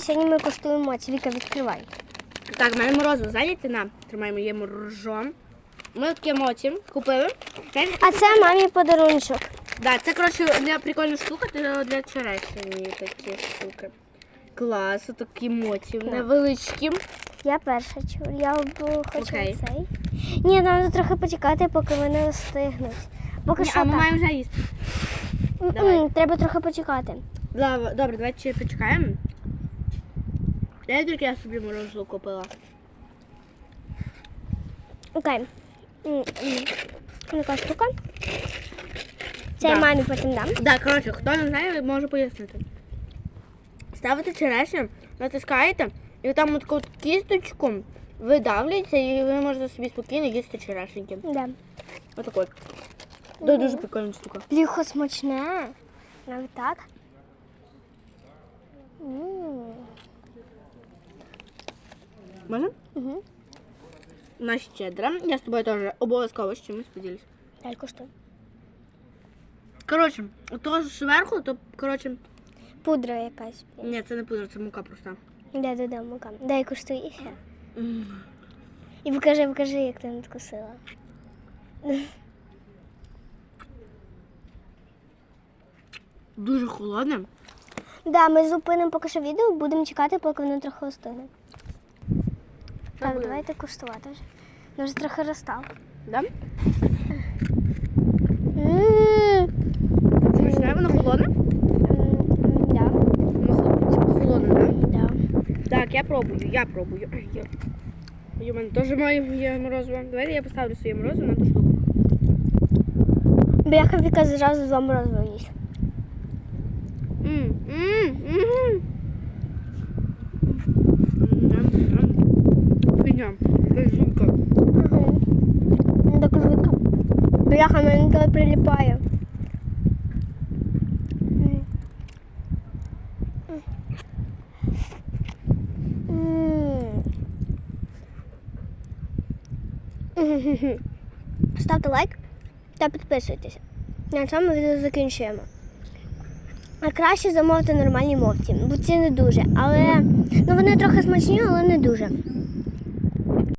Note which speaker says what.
Speaker 1: Сьогодні ми коштуємо. Віка, відкривай.
Speaker 2: Так, в мене морозиво зайняти на. Тримай моє морожо. Ми таке моці купили.
Speaker 1: А це мамі подарунчик.
Speaker 2: Да, це коротше для прикольна штука, для, черешні такі штуки. Клас, такі моці невеличкі.
Speaker 1: Я перша чур. Я хочу
Speaker 2: Окей.
Speaker 1: цей. Ні, треба трохи почекати, поки вони встигнуть. Поки
Speaker 2: Ні,
Speaker 1: що
Speaker 2: а ми
Speaker 1: так.
Speaker 2: маємо вже їсти. Давай.
Speaker 1: Треба трохи почекати.
Speaker 2: Добре, давайте почекаємо. Я тільки я собі морозиво купила.
Speaker 1: Окей. Така штука. Це я
Speaker 2: Да.
Speaker 1: мамі потім дам.
Speaker 2: Да, коротше, хто не знає, може пояснити. Ставите черешню, натискаєте, і там от таку от кісточку видавлюється, і ви можете собі спокійно їсти черешеньки.
Speaker 1: Да.
Speaker 2: Отак от. Дуже, дуже прикольна штука.
Speaker 1: Пліхо смачне. Навіть так. М.
Speaker 2: Можна?
Speaker 1: Мгм.
Speaker 2: На щедра. Я з тобою теж обов'язково з чимось поділюсь.
Speaker 1: Дай коштуй.
Speaker 2: Коротше, то зверху, то коротше,
Speaker 1: Пудра якась.
Speaker 2: ні, це не пудра, це мука просто.
Speaker 1: Дай додам мука. Дай коштуй ще. І покажи, покажи, як ти надкусила.
Speaker 2: Дуже холодне.
Speaker 1: Да, ми зупинимо поки що відео, будемо чекати, поки воно трохи остигне. Так, давайте куштувати вже. Воно вже трохи розстав.
Speaker 2: Да? Смачне, воно холодне?
Speaker 1: Да,
Speaker 2: Воно холодне, так?
Speaker 1: да.
Speaker 2: Так, я пробую, я пробую. Я. У мене теж має морозиво. Давайте я поставлю своє морозиво на ту штуку.
Speaker 1: Бляха Віка зразу два морозиво їсть.
Speaker 2: М, м, м.
Speaker 1: Бляха, мені коли приліпає. М. М. М. Ставте лайк та підписуйтесь. На цьому відео закінчуємо. А краще замовити нормальні мовці, бо ці не дуже. Але ну вони трохи смачні, але не дуже.